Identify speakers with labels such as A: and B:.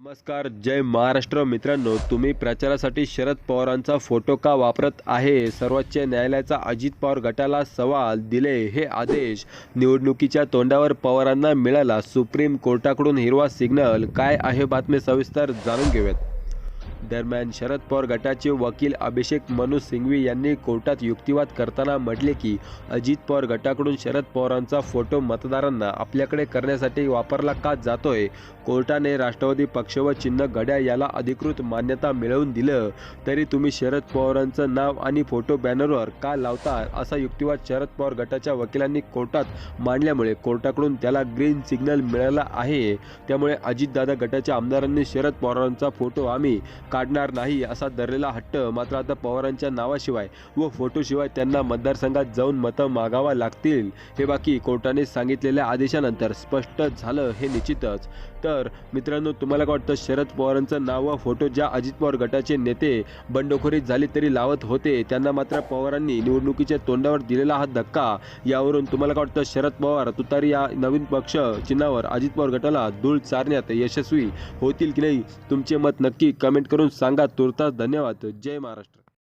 A: नमस्कार जय महाराष्ट्र. मित्रांनो तुम्ही प्रचारासाठी शरद पवारांचा फोटो का वापरत आहे? सर्वोच्च न्यायालयाचा अजित पवार गटाला सवाल दिले हे आदेश. निवडणुकीच्या तोंडावर पवारांना मिळाला सुप्रीम कोर्टाकडून हिरवा सिग्नल. काय आहे बातमी सविस्तर जाणून घेऊयात. दरम्यान शरद पवार गटाचे वकील अभिषेक मनु सिंघवी यांनी कोर्टात युक्तिवाद करताना म्हटले की अजित पवार गटाकडून शरद पवारांचा फोटो मतदारांना आपल्याकडे करण्यासाठी वापरला का जातोय? कोर्टाने राष्ट्रवादी पक्ष व चिन्ह घड्या याला अधिकृत मान्यता मिळवून दिलं. तरी तुम्ही शरद पवारांचं नाव आणि फोटो बॅनरवर का लावता? असा युक्तिवाद शरद पवार गटाच्या वकिलांनी कोर्टात मांडल्यामुळे कोर्टाकडून त्याला ग्रीन सिग्नल मिळाला आहे. त्यामुळे अजितदादा गटाच्या आमदारांनी शरद पवारांचा फोटो आम्ही काढणार नाही असा धरलेला हट्ट मात्र आता पवारांच्या नावाशिवाय व फोटोशिवाय त्यांना मतदारसंघात जाऊन मतं मागावा लागतील हे बाकी कोर्टाने सांगितलेल्या आदेशानंतर स्पष्ट झालं हे निश्चितच. तर मित्रांनो तुम्हाला काय वाटतं? शरद पवारांचं नाव व फोटो ज्या अजित पवार गटाचे नेते बंडखोरीत झाली तरी लावत होते त्यांना मात्र पवारांनी निवडणुकीच्या तोंडावर दिलेला हा धक्का. यावरून तुम्हाला काय वाटतं? शरद पवार तुतारी या नवीन पक्ष चिन्हावर अजित पवार गटाला धूळ चारण्यात यशस्वी होतील की नाही? तुमचे मत नक्की कमेंट करून सांगा तुर्तास धन्यवाद. जय महाराष्ट्र.